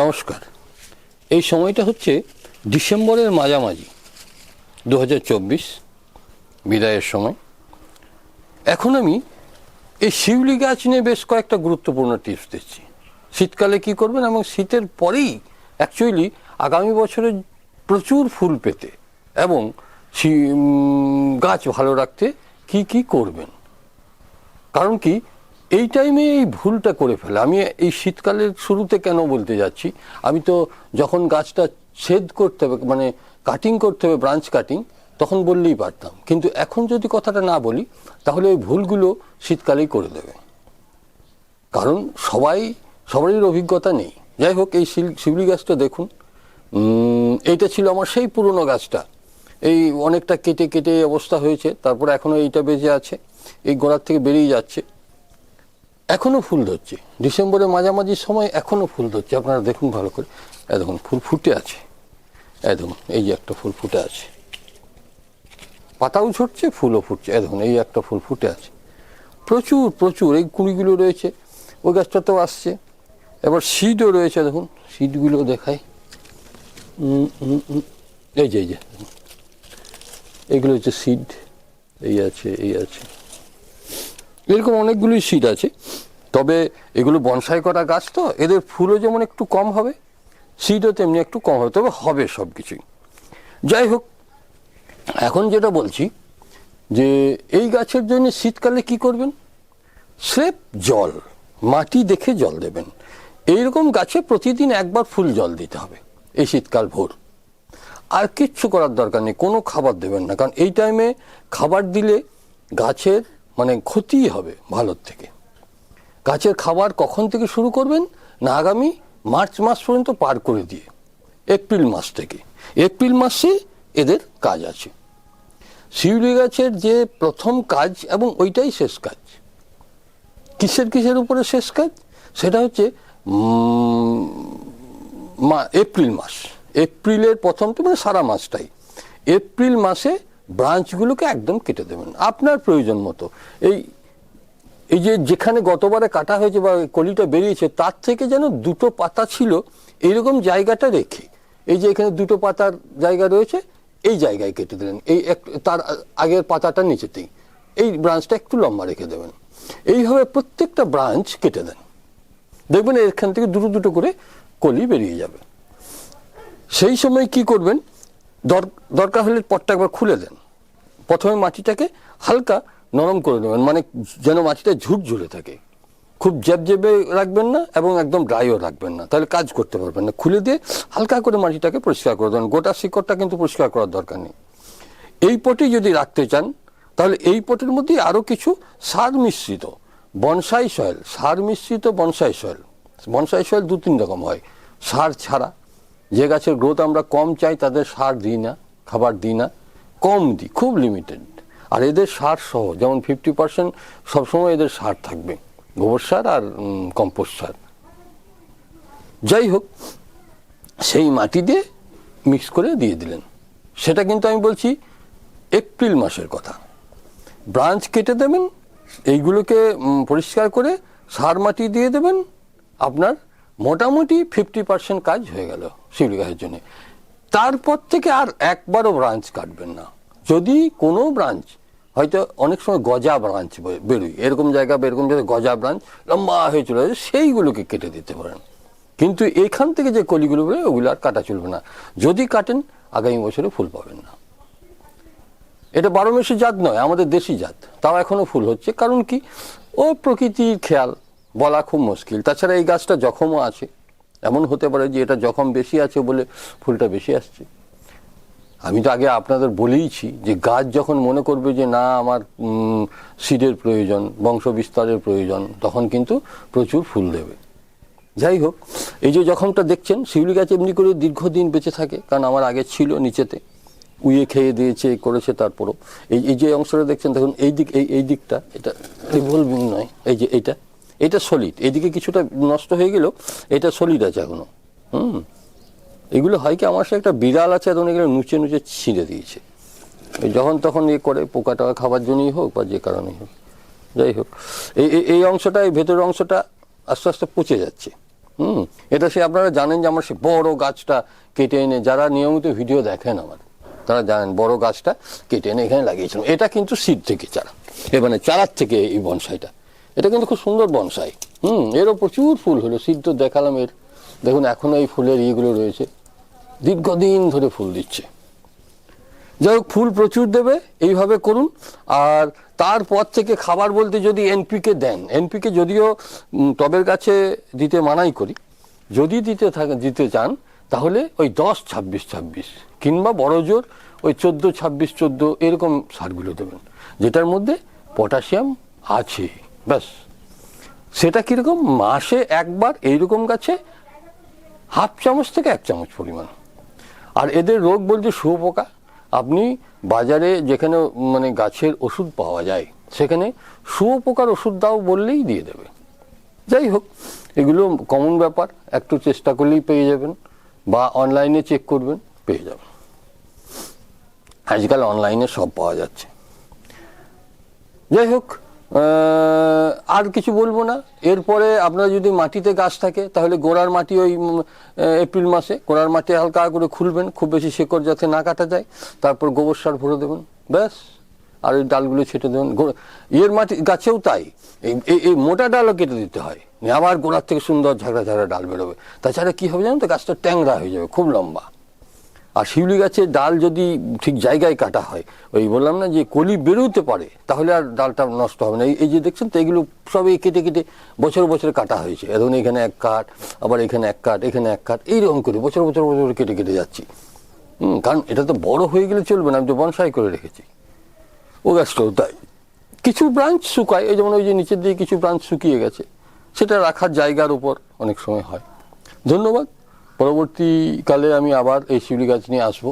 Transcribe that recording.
নমস্কার। এই সময়টা হচ্ছে ডিসেম্বরের মাঝামাঝি দু হাজার চব্বিশ, বিদায়ের সময়। এখন আমি এই শিউলি গাছ নিয়ে বেশ কয়েকটা গুরুত্বপূর্ণ টিপস দিচ্ছি। শীতকালে কি করবেন এবং শীতের পরেই অ্যাকচুয়ালি আগামী বছরে প্রচুর ফুল পেতে এবং গাছ ভালো রাখতে কি কি করবেন? কারণ কি এই টাইমে এই ভুলটা করে ফেলে। আমি এই শীতকালের শুরুতে কেন বলতে যাচ্ছি? আমি তো যখন গাছটা ছেদ করতে হবে মানে কাটিং করতে হবে ব্রাঞ্চ কাটিং তখন বললেই পারতাম। কিন্তু এখন যদি কথাটা না বলি, তাহলে ওই ভুলগুলো শীতকালেই করে দেবে। কারণ সবাই, সবারই অভিজ্ঞতা নেই। যাই হোক, এই শিউলি গাছটা দেখুন। এইটা ছিল আমার সেই পুরনো গাছটা। এই অনেকটা কেটে কেটে অবস্থা হয়েছে। তারপরে এখনও এইটা বেঁচে আছে। এই গোড়ার থেকে বেরিয়ে যাচ্ছে। এখনও ফুল ধরছে। ডিসেম্বরের মাঝামাঝি সময় এখনও ফুল ধরছে। আপনারা দেখুন ভালো করে। এ দেখুন ফুল ফুটে আছে। এই দেখুন এই যে একটা ফুল ফুটে আছে। পাতাও ঝরছে ফুলও ফুটছে। এই দেখুন এই একটা ফুল ফুটে আছে। প্রচুর প্রচুর। এই কুড়িগুলো রয়েছে ওই গাছটাতেও আসছে। এবার সিডও রয়েছে দেখুন। সিডগুলো উম, এই যে এই যে। এগুলো হচ্ছে সিড এই আছে এই আছে। এরকম অনেকগুলি সিড আছে। তবে এগুলো বনসাই করা গাছ তো, এদের ফুলও যেমন একটু কম হবে সিডও তেমনি একটু কম হবে, তবে হবে সব কিছুই যাই হোক, এখন যেটা বলছি, যে এই গাছের জন্য শীতকালে কি করবেন? স্রেফ জল, মাটি দেখে জল দেবেন। এইরকম গাছে প্রতিদিন একবার ফুল জল দিতে হবে, এই শীতকাল ভোর। আর কিচ্ছু করার দরকার নেই, কোনো খাবার দেবেন না, কারণ এই টাইমে খাবার দিলে গাছের মানে ক্ষতি হবে ভালোর থেকে। গাছের খাবার কখন থেকে শুরু করবেন? না আগামী মার্চ মাস পর্যন্ত পার করে দিয়ে। এপ্রিল মাস থেকে। এপ্রিল মাসে এদের কাজ আছে। শিউলি গাছের যে প্রথম কাজ এবং ওইটাই শেষ কাজ। কিসের কিসের উপরে শেষ কাজ? সেটা হচ্ছে মা, এপ্রিল মাস। এপ্রিলের প্রথমটা মানে সারা মাসটাই। এপ্রিল মাসে ব্রাঞ্চগুলোকে একদম কেটে দেবেন। আপনার প্রয়োজন মতো। এই এই যে যেখানে গতবারে কাটা হয়েছে বা কলিটা বেরিয়েছে, তার থেকে যেন দুটো পাতা ছিল, এরকম জায়গাটা রেখে। এই যে এখানে দুটো পাতার জায়গা রয়েছে, এই জায়গায় কেটে দিলেন। এই এক, তার আগের পাতাটা নিচেতেই। এই ব্রাঞ্চটা একটু লম্বা রেখে দেবেন। এইভাবে প্রত্যেকটা ব্রাঞ্চ কেটে দেন। দেখবেন এখান থেকে দুটো দুটো করে কলি বেরিয়ে যাবে। সেই সময় কি করবেন? দর- দরকার হলে পটটা একবার খুলে দেন। প্রথমে মাটিটাকে হালকা নরম করে নেবেন মানে যেন মাটিটা ঝুরঝুরে থাকে। খুব জেবজেবে রাখবেন না এবং একদম ড্রাইও রাখবেন না, তাহলে কাজ করতে পারবেন না। খুলে দিয়ে হালকা করে মাটিটাকে পরিষ্কার করে দেবেন, গোটা শিকড়টা কিন্তু পরিষ্কার করার দরকার নেই। এই পটে যদি রাখতে চান, তাহলে এই পটের মধ্যে আরও কিছু সার মিশ্রিত, বনসাই সয়েল, সার মিশ্রিত বনসাই সয়েল। বনসাই সয়েল দু তিন রকম হয়, সার ছাড়া। যে গাছের গ্রোথ আমরা কম চাই, তাদের সার দিই না, খাবার দিই না, কম দিই, খুব লিমিটেড আর এদের সার সহ, যেমন ফিফটি পার্সেন্ট সবসময় এদের সার থাকবে, গোবর সার আর কম্পোস্ট সার। যাই হোক, সেই মাটি দিয়ে মিক্স করে দিয়ে দিলেন। সেটা কিন্তু আমি বলছি এপ্রিল মাসের কথা। ব্রাঞ্চ কেটে দেবেন, এইগুলোকে পরিষ্কার করে সার মাটি দিয়ে দেবেন, আপনার মোটামুটি ফিফটি পার্সেন্ট কাজ হয়ে গেল শিউলি গাছের জন্য। তারপর থেকে আর একবারও ব্রাঞ্চ কাটবেন না। যদি কোনো ব্রাঞ্চ হয়তো অনেক সময় গজা ব্রাঞ্চ বেরোয়। এরকম জায়গা বা এরকম জায়গায় গজা ব্রাঞ্চ লম্বা হয়ে চলে যায়, সেইগুলোকে কেটে দিতে পারেন। কিন্তু এখান থেকে যে কলিগুলো বেরোয়, ওগুলো আর কাটা চলবে না। যদি কাটেন, আগামী বছরে ফুল পাবেন না। এটা বারো মাসি জাত নয়, আমাদের দেশি জাত। তাও এখনও ফুল হচ্ছে। কারণ কি? ও প্রকৃতির খেয়াল বলা খুব মুশকিল। তাছাড়া এই গাছটা জখমও আছে। এমন হতে পারে যে এটা জখম বেশি আছে বলে ফুলটা বেশি আসছে। আমি তো আগে আপনাদের বলেইছি যে গাছ যখন মনে করবে যে না, আমার সিডের প্রয়োজন বংশ বিস্তারের প্রয়োজন, তখন কিন্তু প্রচুর ফুল দেবে। যাই হোক, এই যে জখমটা দেখছেন, শিউলি গাছ এমনি করে দীর্ঘদিন বেঁচে থাকে, কারণ আমার আগে ছিল নিচেতে। উইয়ে খেয়ে দিয়েছে, করেছে তারপরও। এই এই যে অংশটা দেখছেন, দেখুন, এই দিক, এই এই দিকটা, এটা রিভলভিং নয়, এই যে এইটা এটা সলিড এইদিকে কিছুটা নষ্ট হয়ে গেলেও এটা সলিড আছে এখনও হুম। এগুলো হয় কি, আমার সাথে একটা বিড়াল আছে, তখন এগুলো নুচে নুচে ছিঁড়ে দিয়েছে। যখন তখন ইয়ে করে পোকা টোকা খাবার জন্যই হোক বা যে কারণেই হোক, যাই হোক। এই, এই- অংশটা, এই ভেতরের অংশটা আস্তে আস্তে পচে যাচ্ছে। হুম, এটা সে আপনারা জানেন যে আমার সে বড় গাছটা কেটে এনে, যারা নিয়মিত ভিডিও দেখেন আমার, তারা জানেন বড় গাছটা কেটে এনে এখানে লাগিয়েছিলাম। এটা কিন্তু সিড থেকে চারা, এ মানে চারার থেকে এই বনসাইটা। এটা কিন্তু খুব সুন্দর বনসাই। হুম, এরও প্রচুর ফুল হলো তো দেখালাম এর। দেখুন এখনও এই ফুলের ইয়েগুলো রয়েছে। দীর্ঘদিন ধরে ফুল দিচ্ছে। যাই হোক, ফুল প্রচুর দেবে, এইভাবে করুন। আর তারপর থেকে খাবার বলতে যদি এনপিকে দেন, এনপিকে যদিও টবের গাছে দিতে মানাই করি, যদি দিতে থাকে, দিতে চান, তাহলে ওই দশ ছাব্বিশ ছাব্বিশ, কিংবা বড় জোর ওই চোদ্দ ছাব্বিশ চোদ্দ এরকম সারগুলো দেবেন, যেটার মধ্যে পটাশিয়াম আছে। ব্যাস। সেটা কীরকম? মাসে একবার এইরকম গাছে হাফ চামচ থেকে এক চামচ পরিমাণ। আর এদের রোগ বলতে শুয়োপোকা আপনি বাজারে যেখানে মানে গাছের ওষুধ পাওয়া যায়, সেখানে শুয়োপোকার ওষুধ দাও বললেই দিয়ে দেবে। যাই হোক, এগুলো কমন ব্যাপার, একটু চেষ্টা করলেই পেয়ে যাবেন বা অনলাইনে চেক করবেন, পেয়ে যাবেন। আজকাল অনলাইনে সব পাওয়া যাচ্ছে। যাই হোক আর কিছু বলব না। এরপরে আপনার যদি মাটিতে গাছ থাকে, তাহলে গোড়ার মাটি ওই এপ্রিল মাসে। গোড়ার মাটি হালকা করে খুলবেন, খুব বেশি শেকড় যাতে না কাটা যায়। তারপর গোবর সার ভরে দেবেন। ব্যাস। আর ওই ডালগুলো ছেটে দেবেন। ইয়ের মাটি, গাছেও তাই। এই, এই- এই মোটা ডালও কেটে দিতে হয়। আবার গোড়ার থেকে সুন্দর ঝাগড়া ঝাগড়া ডাল বেরোবে। তাছাড়া কি হবে জানেন তো? গাছটা ট্যাংরা হয়ে যাবে, খুব লম্বা। আর শিউলি গাছের ডাল যদি ঠিক জায়গায় কাটা হয় ওই বললাম না যে কলি বেরোতে পারে তাহলে আর ডালটা নষ্ট হবে না। এই- যে দেখছেন তো এগুলো সব এই কেটে কেটে বছর বছর কাটা হয়েছে। এখন এখানে এক কাঠ আবার এখানে এক কাঠ এখানে এক কাঠ এইরকম করে বছর বছর বছর কেটে কেটে যাচ্ছি। হুম, কারণ এটা তো বড় হয়ে গেলে চলবে না আমি তো বনসাই করে রেখেছি। ও গাছটাও তাই। কিছু ব্রাঞ্চ শুকায় এই যেমন ওই যে নিচের দিকে কিছু ব্রাঞ্চ শুকিয়ে গেছে সেটা রাখার জায়গার উপর অনেক সময় হয়। ধন্যবাদ। পরবর্তীকালে আমি আবার এই শিউলি গাছ নিয়ে আসব।